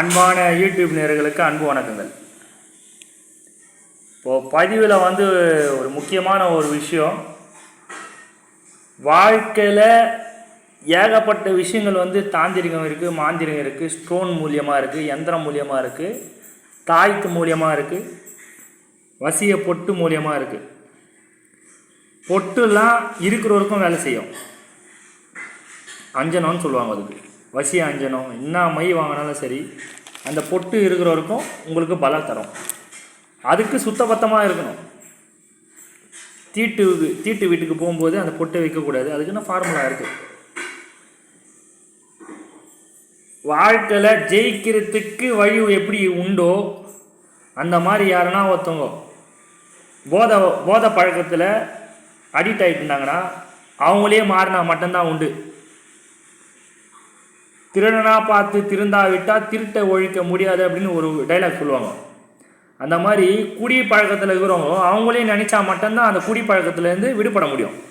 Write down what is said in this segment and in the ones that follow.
அன்பான யூடியூப் நேர்களுக்கு அன்பு வணக்கங்கள். இப்போது பதிவில் வந்து ஒரு முக்கியமான ஒரு விஷயம். வாழ்க்கையில் ஏகப்பட்ட விஷயங்கள் வந்து தாந்திரிகம் இருக்குது மாந்திரிகம் இருக்குது ஸ்டோன் மூலியமாக இருக்குது யந்திரம் மூலியமாக இருக்குது தாய்த்து மூலியமாக இருக்குது வசிய பொட்டு மூலியமாக இருக்குது பொட்டுலாம் இருக்கிறவருக்கும் வேலை செய்யும். அஞ்சனம்னு சொல்லுவாங்க அதுக்கு. வசி அஞ்சனம் என்ன மை வாங்கினாலும் சரி அந்த பொட்டு இருக்கிறவருக்கும் உங்களுக்கு பலம் தரும். அதுக்கு சுத்தபத்தமாக இருக்கணும். தீட்டு தீட்டு வீட்டுக்கு போகும்போது அந்த பொட்டை வைக்கக்கூடாது. அதுக்குன்னு ஃபார்முலா இருக்குது வாழ்க்கையில் ஜெயிக்கிறதுக்கு வழி எப்படி உண்டோ அந்த மாதிரி யாருன்னா ஒருத்தவங்க போதை போதை பழக்கத்தில் அடிக்ட் ஆகிட்டு இருந்தாங்கன்னா அவங்களே மாறினா மட்டும்தான் உண்டு. திருடனாக பார்த்து திருந்தா விட்டால் திருட்டை ஒழிக்க முடியாது அப்படின்னு ஒரு டைலாக் சொல்லுவாங்க. அந்த மாதிரி குடி பழக்கத்தில் இருக்கிறவங்க அவங்களே நினச்சா மட்டும்தான் அந்த குடி பழக்கத்துலேருந்து விடுபட முடியும்.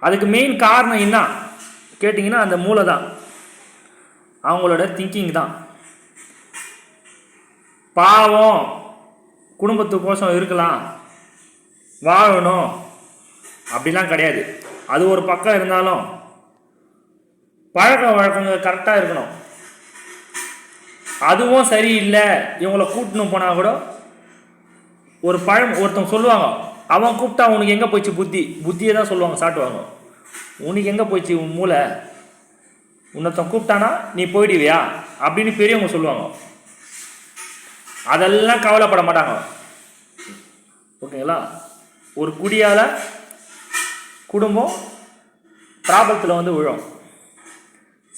அதுக்கு மெயின் காரணம் என்ன? கேட்டிங்கன்னா அந்த மூளை தான் அவங்களோட திங்கிங் தான். பாவம் குடும்பத்துக்கோசம் இருக்கலாம். வாழணும். அப்படிலாம் கிடையாது. அது ஒரு பக்கம் இருந்தாலும் பழக்க வழக்கங்கள் கரெக்டாக இருக்கணும். அதுவும் சரியில்லை. இவங்கள கூட்டணும் போனால் கூட ஒரு பழம் ஒருத்தவங்க சொல்லுவாங்க அவன் கூப்பிட்டா உனக்கு எங்கே போச்சு புத்தி? புத்தியை தான் சொல்லுவாங்க சாட்டுவாங்க. உனக்கு எங்கே போயிடுச்சு உன் மூளை? உன்னொருத்தன் கூப்பிட்டானா நீ போயிடுவியா? அப்படின்னு பெரியவங்க சொல்லுவாங்க. அதெல்லாம் கவலைப்பட மாட்டாங்க. ஓகேங்களா? ஒரு குடியால் குடும்பம் பிராபலத்தில் வந்து விழும்.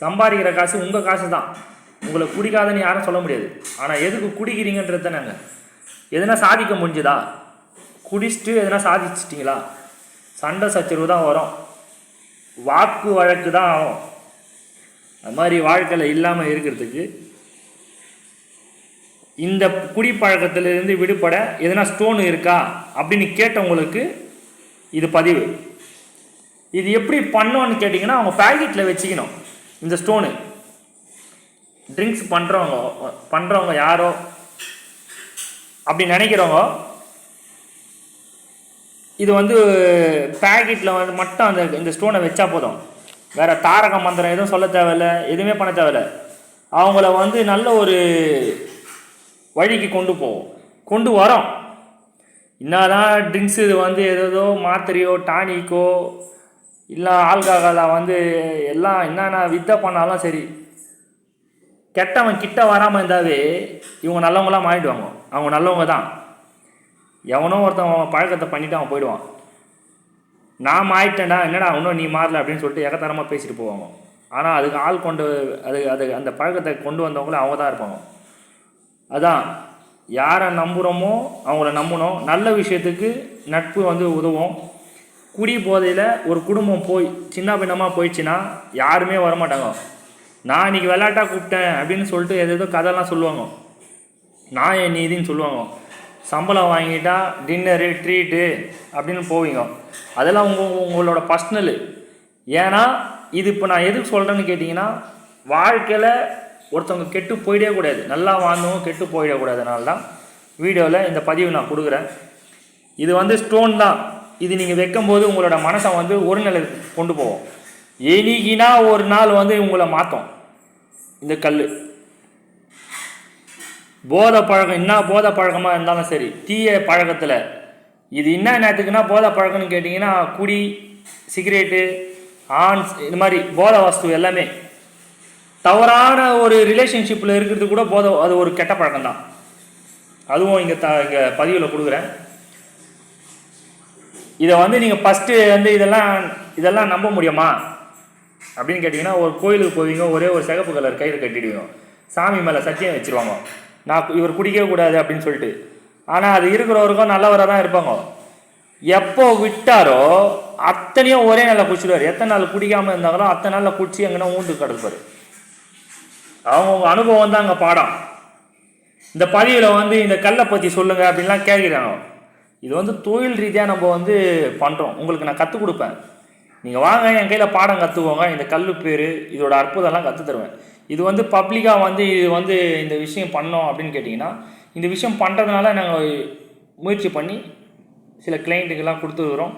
சம்பாதிக்கிற காசு உங்கள் காசு தான் உங்களை குடிக்காதன்னு யாரும் சொல்ல முடியாது. ஆனால் எதுக்கு குடிக்கிறீங்கன்றது தானேங்க எதுனா சாதிக்க முடிஞ்சுதா? குடிச்சிட்டு எதுனா சாதிச்சிட்டிங்களா? சண்டை சச்சரவு தான் வரும். வாக்கு வழக்கு தான் ஆகும். அது மாதிரி வாழ்க்கையில் இல்லாமல் இருக்கிறதுக்கு இந்த குடிப்பழக்கத்திலிருந்து விடுபட எதனா ஸ்டோன் இருக்கா? அப்படின்னு கேட்டவங்களுக்கு இது பதிவு. இது எப்படி பண்ணோன்னு கேட்டிங்கன்னா அவங்க பேக்கெட்டில் வச்சுக்கணும். இந்த ஸ்டோனு ட்ரிங்க்ஸ் பண்ணுறவங்க பண்ணுறவங்க யாரோ அப்படி நினைக்கிறவங்க இது வந்து பேக்கெட்டில் வந்து மட்டும் அந்த இந்த ஸ்டோனை வச்சா போதும். வேறு தாரக மந்திரம் எதுவும் சொல்ல தேவையில்ல எதுவுமே பண்ண தேவையில்ல. அவங்கள வந்து நல்ல ஒரு வழிக்கு கொண்டு போவோம். கொண்டு வரோம். என்னதான் ட்ரிங்க்ஸ் இது வந்து ஏதோ மாத்திரையோ டானிக்கோ இல்லை ஆல்கஹாலா வந்து எல்லாம் என்னென்ன வித்தை பண்ணாலும் சரி கெட்டவன் கிட்ட வராமல் இருந்தாவே இவங்க நல்லவங்களாம் மாறிடுவாங்க. அவங்க நல்லவங்க தான். எவனோ ஒருத்தன் பழக்கத்தை பண்ணிவிட்டு அவன் போயிடுவான். நான் மாறிட்டேன்டா என்னடா இன்னும் நீ மாறல அப்படின்னு சொல்லிட்டு எகத்தரமாக பேசிட்டு போவாங்க. ஆனால் அதுக்கு ஆள் கொண்டு அது அது அந்த பழக்கத்தை கொண்டு வந்தவங்களும் அவங்க தான் இருப்பாங்க. அதான் யாரை நம்புகிறோமோ அவங்கள நம்பணும். நல்ல விஷயத்துக்கு நட்பு வந்து உதவும். குடி போதையில் ஒரு குடும்பம் போய் சின்ன பின்னமாக போயிடுச்சுன்னா யாருமே வரமாட்டாங்க. நான் இன்னைக்கு விளையாட்டாக கூப்பிட்டேன் அப்படின்னு சொல்லிட்டு எது கதைலாம் சொல்லுவாங்க. நான் என் நீதின்னு சொல்லுவாங்க. சம்பளம் வாங்கிட்டா டின்னரு ட்ரீட்டு அப்படின்னு போவீங்க. அதெல்லாம் உங்கள் உங்களோட பர்சனலு ஏன்னா இது இப்போ நான் எதுக்கு சொல்கிறேன்னு கேட்டிங்கன்னா வாழ்க்கையில் ஒருத்தவங்க கெட்டு போயிடவே கூடாது. நல்லா வாழ்ந்தவங்க கெட்டு போயிடக்கூடாதுனால தான் வீடியோவில் இந்த பதிவு நான் கொடுக்குறேன். இது வந்து ஸ்டோன் தான். இது நீங்கள் வைக்கும்போது உங்களோட மனசை வந்து ஒரு நிலை கொண்டு போவோம் எனிகினா ஒரு நாள் வந்து உங்களை மாற்றும் இந்த கல் போதை பழக்கம் என்ன போதை பழக்கமாக இருந்தாலும் சரி தீய பழக்கத்தில். இது என்ன நேரத்துக்குன்னா போதை பழக்கம்னு கேட்டிங்கன்னா குடி சிகரெட்டு ஆன்ஸ் இந்த மாதிரி போதை வஸ்து எல்லாமே. தவறான ஒரு ரிலேஷன்ஷிப்பில் இருக்கிறது கூட போத அது ஒரு கெட்ட பழக்கம் தான் அதுவும் இங்கே த இங்கே பதிவில் கொடுக்குறேன். இதை வந்து நீங்கள் ஃபஸ்ட்டு வந்து இதெல்லாம் இதெல்லாம் நம்ப முடியுமா? அப்படின்னு கேட்டிங்கன்னா ஒரு கோயிலுக்கு போவீங்க ஒரே ஒரு சிகப்பு கலர் கயிறு கட்டிடுவீங்க. சாமி மேலே சத்தியம் வச்சுருவாங்க. நான் இவர் குடிக்கவே கூடாது அப்படின்னு சொல்லிட்டு. ஆனால் அது இருக்கிறவருக்கும் நல்லவராக தான் இருப்பாங்க. எப்போ விட்டாரோ அத்தனையும் ஒரே நாளில் குடிச்சிடுவார். எத்தனை நாள் குடிக்காமல் இருந்தாங்களோ அத்தனை நாளில் குடிச்சு எங்கன்னா ஊண்டு கிடப்பார். அவங்கவுங்க அனுபவம் தான் அங்கே பாடம். இந்த பதிவில் வந்து இந்த கல்லை பற்றி சொல்லுங்கள் அப்படின்லாம் கேட்குறாங்க. இது வந்து தொழில் ரீதியாக நம்ம வந்து பண்ணுறோம் உங்களுக்கு நான் கற்றுக் கொடுப்பேன். நீங்கள் வாங்க என் கையில் பாடம் கற்றுக்கோங்க இந்த கல் பேர் இதோட அற்புதம்லாம் கற்றுத் தருவேன். இது வந்து பப்ளிக்காக வந்து இது வந்து இந்த விஷயம் பண்ணோம் அப்படின்னு கேட்டிங்கன்னா இந்த விஷயம் பண்ணுறதுனால நாங்கள் முயற்சி பண்ணி சில கிளைண்ட்டுக்கெல்லாம் கொடுத்துருக்குறோம்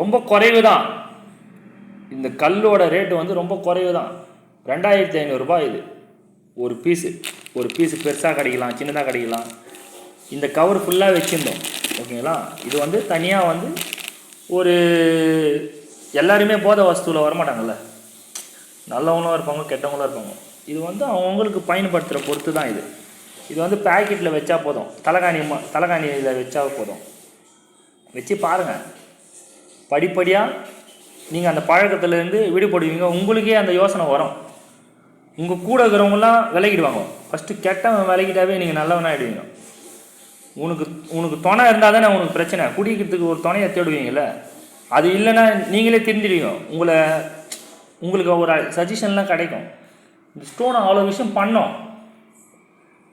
ரொம்ப குறைவு தான் இந்த கல்லோட ரேட்டு வந்து ரொம்ப குறைவு தான் ரெண்டாயிரத்தி ஐநூறுரூபா இது. ஒரு பீஸு ஒரு பீஸு பெருசாக கிடைக்கலாம் சின்னதாக கிடைக்கலாம். இந்த கவர் ஃபுல்லாக வச்சுருந்தோம். ஓகேங்களா? இது வந்து தனியாக வந்து ஒரு எல்லாருமே போதை வஸ்துவில் வரமாட்டாங்கல்ல? நல்லவங்களும் இருப்பாங்க கெட்டவங்களும் இருப்பாங்க. இது வந்து அவங்களுக்கு பயன்படுத்துகிற பொறுத்து தான் இது. இது வந்து பேக்கெட்டில் வச்சா போதும். தலைகாணி தலைகாணி தலைகாணியில் வச்சா போதும். வச்சு பாருங்கள் படிப்படியாக நீங்கள் அந்த பழக்கத்துலேருந்து விடுபடுவீங்க. உங்களுக்கே அந்த யோசனை வரும். உங்கள் கூட இருக்கிறவங்களாம் விலகிடுவாங்க. ஃபஸ்ட்டு கெட்டவன் விலகிட்டாவே நீங்கள் நல்லவனாகிடுவீங்க உனக்கு உனக்கு துணை இருந்தால் தானே உனக்கு பிரச்சனை. குடிக்கிறதுக்கு ஒரு துணையை தேடுவீங்கள்ல அது இல்லைன்னா நீங்களே தெரிஞ்சிடுவீங்க உங்களை உங்களுக்கு ஒரு சஜஷன்லாம் கிடைக்கும். இந்த ஸ்டோனை அவ்வளோ விஷயம் பண்ணோம்.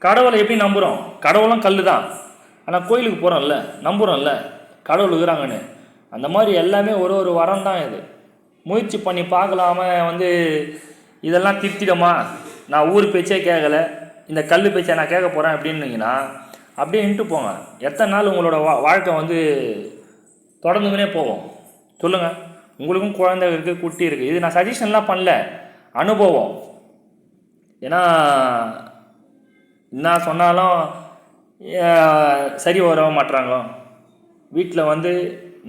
கடவுளை எப்படி நம்புகிறோம் கடவுளும் கல் தான் ஆனால் கோயிலுக்கு போகிறோம்ல நம்புகிறோம்ல கடவுள் இருக்கிறாங்கன்னு. அந்த மாதிரி எல்லாமே ஒரு ஒரு வரம் தான் இது. முயற்சி பண்ணி பார்க்கலாம வந்து இதெல்லாம் திருத்திடமா? நான் ஊர் பேச்சே கேட்கல. இந்த கல் பேச்சை நான் கேட்க போகிறேன் அப்படின்னீங்கன்னா அப்படியே நின்று போங்க. எத்தனை நாள் உங்களோட வா வாழ்க்கை வந்து தொடர்ந்துக்கினே போவோம் சொல்லுங்கள் உங்களுக்கும் குழந்தை இருக்குது குட்டி இருக்குது இது நான் சஜஷன்லாம் பண்ணல. அனுபவம். ஏன்னா என்ன சொன்னாலும் சரி வர மாட்டுறாங்க வீட்டில் வந்து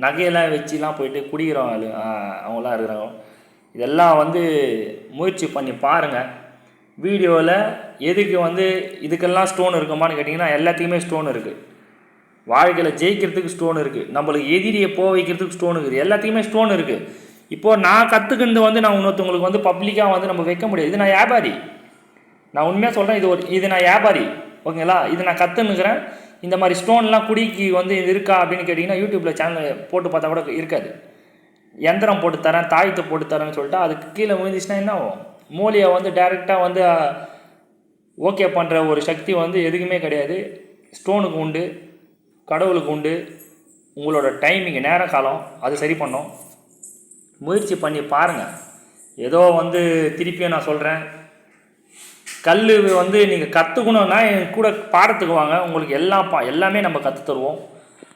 நகையெல்லாம் வச்சுலாம் போயிட்டு குடிக்கிறவங்க அவங்களாம் இருக்கிறாங்க. இதெல்லாம் வந்து முயற்சி பண்ணி பாருங்கள் வீடியோவில் எதுக்கு வந்து இதுக்கெல்லாம் ஸ்டோன் இருக்குமான்னு கேட்டிங்கன்னா எல்லாத்துக்குமே ஸ்டோன் இருக்குது வாழ்க்கையில் ஜெயிக்கிறதுக்கு ஸ்டோன் இருக்குது நம்மளுக்கு எதிரியை போக வைக்கிறதுக்கு ஸ்டோன் இருக்குது. எல்லாத்துக்குமே ஸ்டோன் இருக்குது இப்போது நான் கற்றுக்கினது வந்து நான் இன்னொருத்தவங்களுக்கு வந்து பப்ளிக்காக வந்து நம்ம வைக்க முடியாது. இது நான் வியாபாரி. நான் உண்மையாக சொல்கிறேன் இது ஒரு இது நான் வியாபாரி. ஓகேங்களா? இது நான் கற்றுன்னுக்கிறேன் இந்த மாதிரி ஸ்டோன்லாம் குடிக்கு வந்து இது இருக்கா அப்படின்னு கேட்டிங்கன்னா யூடியூப்பில் சேனல் போட்டு பார்த்தா கூட இருக்காது. எந்திரம் போட்டு தரேன் தாயத்தை போட்டு தரேன்னு சொல்லிட்டு அதுக்கு கீழே விழுந்துச்சுன்னா என்ன ஆகும்? மூலியை வந்து டைரெக்டாக வந்து ஓகே பண்ணுற ஒரு சக்தி வந்து எதுக்குமே கிடையாது. ஸ்டோனுக்கு உண்டு கடவுளுக்கு உண்டு. உங்களோட டைமிங் நேர காலம் அது சரி பண்ணோம். முயற்சி பண்ணி பாருங்கள் ஏதோ வந்து திருப்பியும் நான் சொல்கிறேன் கல் வந்து நீங்கள் கற்றுக்கணுன்னா என் கூட பாடத்துக்கு வாங்க. உங்களுக்கு எல்லாம் பா எல்லாமே நம்ம கற்று தருவோம்.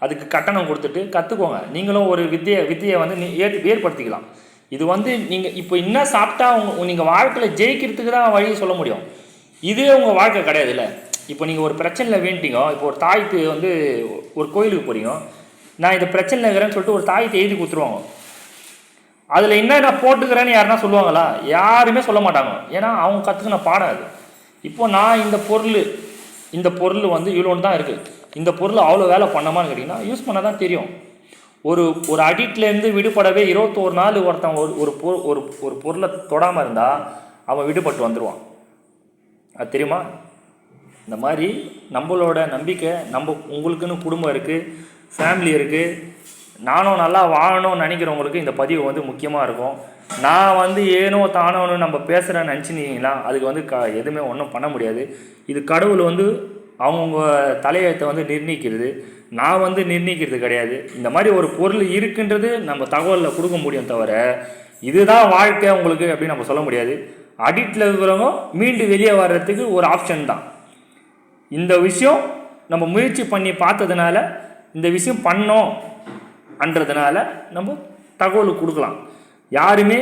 அதுக்கு கட்டணம் கொடுத்துட்டு கற்றுக்கோங்க நீங்களும் ஒரு வித்தியை வித்தியை வந்து நீ ஏற் ஏற்படுத்திக்கலாம். இது வந்து நீங்கள் இப்போ என்ன சாப்பிட்டா உங்க நீங்கள் வாழ்க்கையில் ஜெயிக்கிறதுக்கு தான் வழி சொல்ல முடியும். இதே உங்கள் வாழ்க்கை கிடையாதுல்ல. இப்போ நீங்கள் ஒரு பிரச்சனையில் வேண்டிங்க இப்போ ஒரு தாய்த்து வந்து ஒரு கோயிலுக்கு போகிறீங்க நான் இந்த பிரச்சனையில் இருக்கிறேன்னு சொல்லிட்டு ஒரு தாயத்தை எழுதி கொடுத்துருவாங்க. அதில் என்ன நான் போட்டுக்கிறேன்னு யாருன்னா சொல்லுவாங்களா? யாருமே சொல்ல மாட்டாங்க. ஏன்னா அவங்க கற்றுக்கின பாடம் அது. இப்போ நான் இந்த பொருள் இந்த பொருள் வந்து இவ்வளோன்னு தான் இருக்குது இந்த பொருள் அவ்வளோ வேலை பண்ணமான்னு கேட்டிங்கன்னா யூஸ் பண்ண தான் தெரியும். ஒரு ஒரு அடிக்ட்லேருந்து விடுபடவே இருபத்தோரு நாள் ஒருத்தன் ஒரு ஒரு பொ ஒரு ஒரு பொருளை தொடாமல் இருந்தால் அவன் விடுபட்டு வந்துடுவான் அது தெரியுமா? இந்த மாதிரி நம்மளோட நம்பிக்கை நம்ம உங்களுக்குன்னு குடும்பம் இருக்குது ஃபேமிலி இருக்குது நானும் நல்லா வாழணும்னு நினைக்கிறவங்களுக்கு இந்த பதிவு வந்து முக்கியமாக இருக்கும். நான் வந்து ஏனோ தானோன்னு நம்ம பேசுகிறேன்னு நினச்சினீங்களா அதுக்கு வந்து க எதுவுமே ஒன்றும் பண்ண முடியாது. இது கடவுள் வந்து அவங்கவுங்க தலையெழுத்தை வந்து நிர்ணயிக்கிறது. நான் வந்து நிர்ணயிக்கிறது கிடையாது. இந்த மாதிரி ஒரு பொருள் இருக்குன்றது நம்ம தகவலில் கொடுக்க முடியும் தவிர இதுதான் வாழ்க்கை உங்களுக்கு அப்படின்னு நம்ம சொல்ல முடியாது. அடிட்டில் இருக்கிறவங்க மீண்டு வெளியே வர்றதுக்கு ஒரு ஆப்ஷன் தான். இந்த விஷயம் நம்ம முயற்சி பண்ணி பார்த்ததுனால இந்த விஷயம் பண்ணோம் அன்றதுனால நம்ம தகவல் கொடுக்கலாம். யாருமே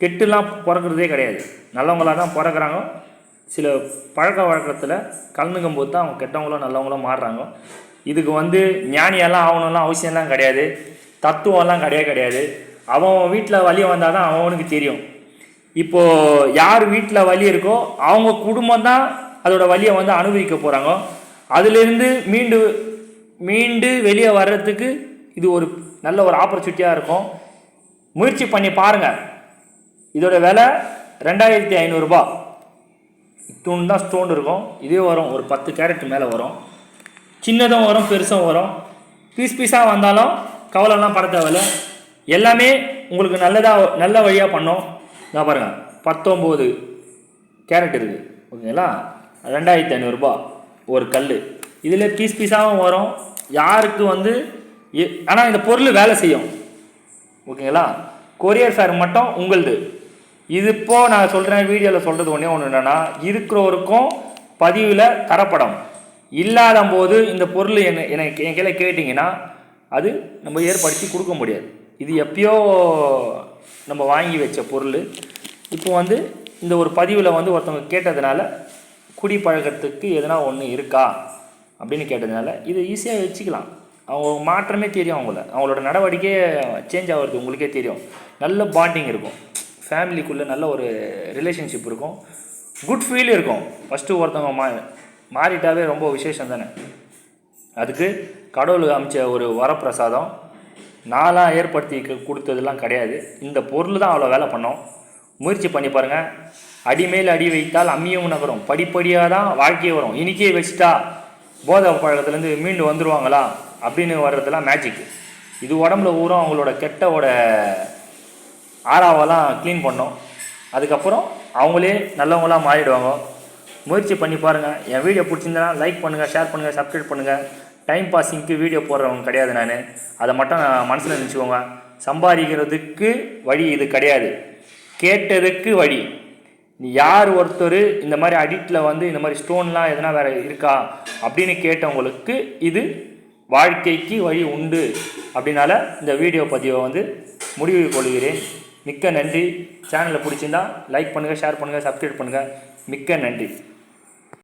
கெட்டுலாம் பிறக்கிறதே கிடையாது. நல்லவங்களாக தான் பிறக்கிறாங்க. சில பழக்க வழக்கத்தில் கலந்துக்கும் போது தான் அவங்க கெட்டவங்களும் நல்லவங்களும் மாறுறாங்க. இதுக்கு வந்து ஞானியெல்லாம் ஆகணும்லாம் அவசியம்லாம் கிடையாது. தத்துவம்லாம் கிடையாது கிடையாது. அவன் வீட்டில் வழி வந்தால் தான் அவனுக்கு தெரியும். இப்போது யார் வீட்டில் வழி இருக்கோ அவங்க குடும்பம் தான் அதோட வழியை வந்து அனுபவிக்க போகிறாங்க அதுலேருந்து மீண்டு மீண்டு வெளியே வர்றதுக்கு இது ஒரு நல்ல ஒரு ஆப்பர்ச்சுனிட்டியாக இருக்கும். முயற்சி பண்ணி பாருங்கள் இதோட விலை ரெண்டாயிரத்தி ஐநூறுரூபா இத்தூண் தான் ஸ்டோன் இருக்கும். இதே வரும். ஒரு பத்து கேரட் மேலே வரும். சின்னதும் வரும் பெருசும் வரும். பீஸ் பீஸாக வந்தாலும் கவலைலாம் பட தேவையில்ல. எல்லாமே உங்களுக்கு நல்லதாக நல்ல வழியாக பண்ணோம். நான் பாருங்கள் பத்தொம்போது கேரட் இருக்குது ஓகேங்களா? ரெண்டாயிரத்தி ஐநூறுரூபா ஒரு கல் இதில் பீஸ் பீஸாகவும் வரும். யாருக்கு வந்து ஆனால் இந்த பொருள் வேலை செய்யும். ஓகேங்களா? கொரியர் ஃபேர் மட்டும் உங்களது. இது இப்போ நான் சொல்கிறேன் வீடியோவில் சொல்கிறது ஒன்றே ஒன்று என்னென்னா இருக்கிறவருக்கும் பதிவில் தரப்படும். இல்லாத போது இந்த பொருள் என்ன எனக்கு என் கையில் கேட்டிங்கன்னா அது நம்ம ஏற்படுத்தி கொடுக்க முடியாது. இது எப்பயோ நம்ம வாங்கி வச்ச பொருள். இப்போ வந்து இந்த ஒரு பதிவில் வந்து ஒருத்தவங்க கேட்டதுனால குடி பழக்கத்துக்கு எதனா ஒன்று இருக்கா? அப்படின்னு கேட்டதுனால இதை ஈஸியாக வச்சுக்கலாம். அவங்க மாற்றமே தெரியும் அவங்கள. அவங்களோட நடவடிக்கையே சேஞ்ச் ஆகிறது உங்களுக்கே தெரியும். நல்ல பாண்டிங் இருக்கும். ஃபேமிலிக்குள்ளே நல்ல ஒரு ரிலேஷன்ஷிப் இருக்கும். குட் ஃபீல் இருக்கும். ஃபஸ்ட்டு ஒருத்தவங்க மா மாறிட்டாவே ரொம்ப விசேஷம் தானே. அதுக்கு கடவுள் அமைச்ச ஒரு வரப்பிரசாதம் நாளாக ஏற்படுத்தி கொடுத்ததுலாம் கொடுத்ததெல்லாம் கிடையாது. இந்த பொருள் தான் அவ்வளோ வேலை பண்ணோம். முயற்சி பண்ணி பாருங்கள் அடி மேல் அடி வைத்தால் அம்மியும் நகரும். படிப்படியாக தான் வாழ்க்கையே வரும். இன்றைக்கே வச்சுட்டா போதை பழக்கத்துலேருந்து மீண்டு வந்துடுவாங்களா அப்படின்னு வர்றதெல்லாம் மேஜிக் இது உடம்புல ஊறும். அவங்களோட கெட்டவோட ஆறாவெல்லாம் க்ளீன் பண்ணோம். அதுக்கப்புறம் அவங்களே நல்லவங்களாக மாறிடுவாங்க. முயற்சி பண்ணி பாருங்கள் என் வீடியோ பிடிச்சிருந்தனா லைக் பண்ணுங்கள் ஷேர் பண்ணுங்கள் சப்ஸ்கிரைப் பண்ணுங்கள் டைம் பாஸிங்க்கு வீடியோ போடுறவங்க கிடையாது நான். அதை மட்டும் நான் மனசில் நினச்சிக்கோங்க. சம்பாதிக்கிறதுக்கு வழி இது கிடையாது. கேட்டதுக்கு வழி. நீ யார் ஒருத்தர் இந்த மாதிரி அடிக்டில் வந்து இந்த மாதிரி ஸ்டோன்லாம் எதனா வேறு இருக்கா அப்படின்னு கேட்டவங்களுக்கு இது வாழ்க்கைக்கு வழி உண்டு. அப்படின்னால இந்த வீடியோ பதிவை வந்து முடிவு கொள்கிறேன். மிக்க நன்றி. சேனலை பிடிச்சிருந்தா லைக் பண்ணுங்கள் ஷேர் பண்ணுங்கள் சப்ஸ்கிரைப் பண்ணுங்கள் மிக்க நன்றி.